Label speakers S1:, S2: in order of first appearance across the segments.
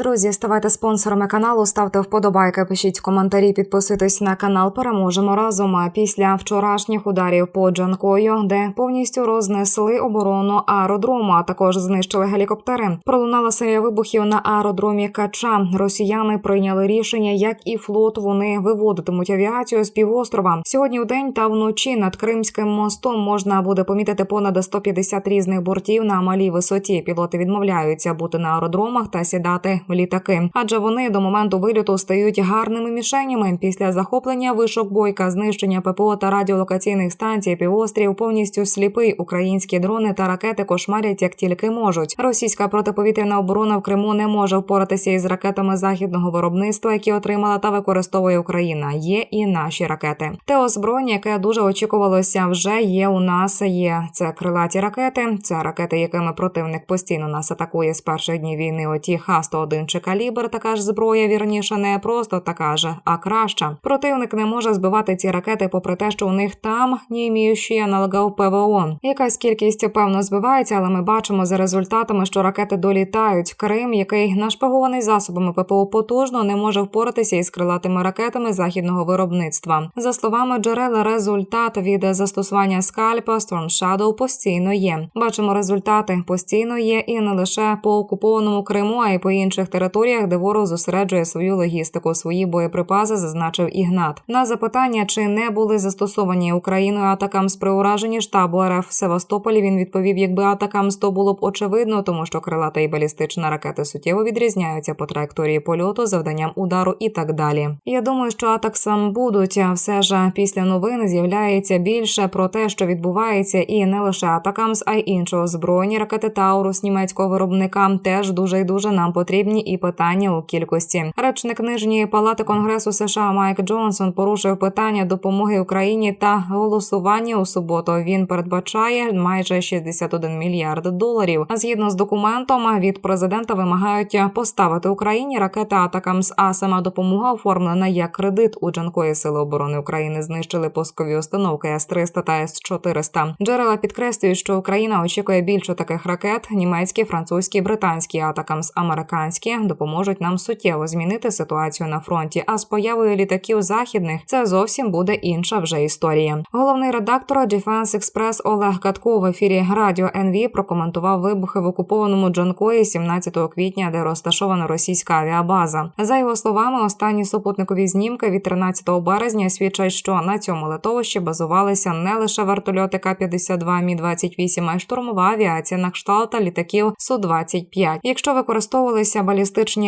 S1: Друзі, ставайте спонсорами каналу, ставте вподобайки, пишіть коментарі, підписуйтесь на канал. Переможемо разом. А після вчорашніх ударів по Джанкою, де повністю рознесли оборону аеродрому, а також знищили гелікоптери. Пролунала серія вибухів на аеродромі Кача. Росіяни прийняли рішення, як і флот. Вони виводитимуть авіацію з півострова. Сьогодні в день та вночі над Кримським мостом можна буде помітити понад 150 різних бортів на малій висоті. Пілоти відмовляються бути на аеродромах та сідати літаки, адже вони до моменту вильоту стають гарними мішенями. Після захоплення вишок бойка, знищення ППО та радіолокаційних станцій півострів повністю сліпий. Українські дрони та ракети кошмарять як тільки можуть. Російська протиповітряна оборона в Криму не може впоратися із ракетами західного виробництва, які отримала та використовує Україна. Є і наші ракети. Те озброєння, яке дуже очікувалося, вже є у нас. Є це крилаті ракети. Це ракети, якими противник постійно нас атакує з перших днів війни. Оті Х-101 чи калібр, така ж зброя, вірніше, не просто така ж, а краща. Противник не може збивати ці ракети, попри те, що у них там не іміючі аналогів ПВО. Якась кількість певно збивається, але ми бачимо за результатами, що ракети долітають. Крим, який нашпигований засобами ППО потужно, не може впоратися із крилатими ракетами західного виробництва. За словами джерела, результат від застосування скальпа Storm Shadow постійно є. Бачимо результати постійно є і не лише по окупованому Криму, а й по інших територіях, де ворог зосереджує свою логістику, свої боєприпаси, зазначив Ігнат. На запитання, чи не були застосовані Україною атакам з при ураженні штабу РФ в Севастополі, він відповів, якби атакам 100 було б очевидно, тому що крилата і балістична ракети суттєво відрізняються по траєкторії польоту, завданням удару і так далі. Я думаю, що атак сам будуть, а все ж після новин з'являється більше про те, що відбувається, і не лише атакамс, а й іншого збройні ракети Таурус німецького виробника теж дуже і дуже нам потрібні і питання у кількості. Речник нижньої палати конгресу США Майк Джонсон порушив питання допомоги Україні та голосування у суботу. Він передбачає майже 61 мільярд доларів. Згідно з документом від президента вимагають поставити Україні ракети Атакамс, а сама допомога оформлена як кредит у Джанкої сили оборони України. Знищили пускові установки С-300 та С-400. Джерела підкреслюють, що Україна очікує більше таких ракет: німецькі, французькі, британські Атакамс, американські допоможуть нам суттєво змінити ситуацію на фронті. А з появою літаків західних це зовсім буде інша вже історія. Головний редактор Defense Express Олег Катко в ефірі Радіо НВ прокоментував вибухи в окупованому Джанкої 17 квітня, де розташована російська авіабаза. За його словами, останні супутникові знімки від 13 березня свідчать, що на цьому литовищі базувалися не лише вертольоти К-52 Мі 28 а й штурмова авіація на кшталт літаків Су 25 Якщо використовувалися балістичні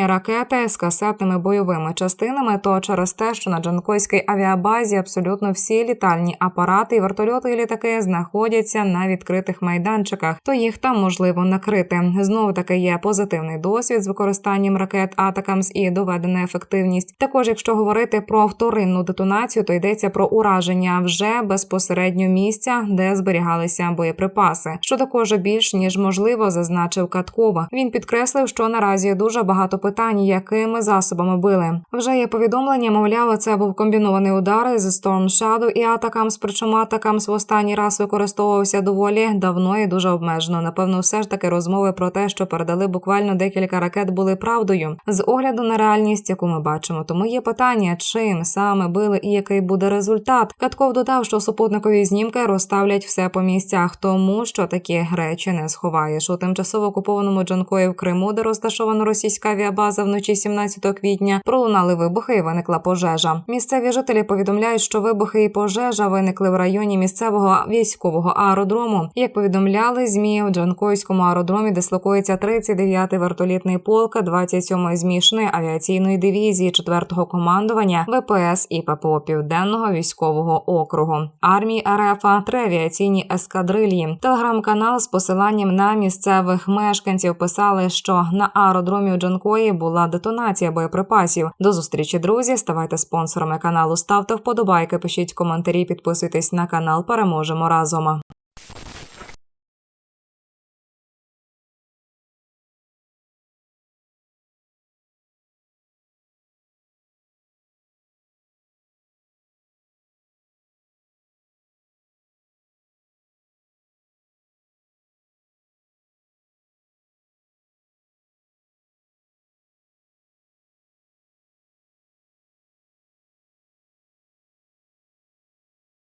S1: ракети з касетними бойовими частинами, то через те, що на Джанкойській авіабазі абсолютно всі літальні апарати вертольоти і літаки знаходяться на відкритих майданчиках, то їх там можливо накрити. Знову таки є позитивний досвід з використанням ракет Атакамс і доведена ефективність. Також, якщо говорити про вторинну детонацію, то йдеться про ураження вже безпосередньо місця, де зберігалися боєприпаси, що також більш ніж можливо, зазначив Каткова. Він підкреслив, що наразі дуже багато питань, якими засобами били. Вже є повідомлення, мовляв, це був комбінований удар з Storm Shadow і Атакамс, причому Атакамс в останній раз використовувався доволі давно і дуже обмежено. Напевно, все ж таки розмови про те, що передали буквально декілька ракет, були правдою з огляду на реальність, яку ми бачимо. Тому є питання, чим саме били і який буде результат. Катков додав, що супутникові знімки розставлять все по місцях, тому що такі речі не сховаєш у тимчасово окупованому Джанкої в Криму, де розташована російська авіабаза вночі 17 квітня, пролунали вибухи і виникла пожежа. Місцеві жителі повідомляють, що вибухи і пожежа виникли в районі місцевого військового аеродрому. Як повідомляли змі в Джанкойському аеродромі, дислокується 39-й вертолітний полк 27-ї змішаної авіаційної дивізії 4-го командування ВПС і ППО Південного військового округу армії РФ, три авіаційні ескадрильї. Телеграм-канал з посиланням на місцевих мешканців писали, що на аеродромі у Джанкої була детонація боєприпасів. До зустрічі, друзі. Ставайте спонсорами каналу, ставте вподобайки, пишіть коментарі, підписуйтесь на канал. Переможемо разом.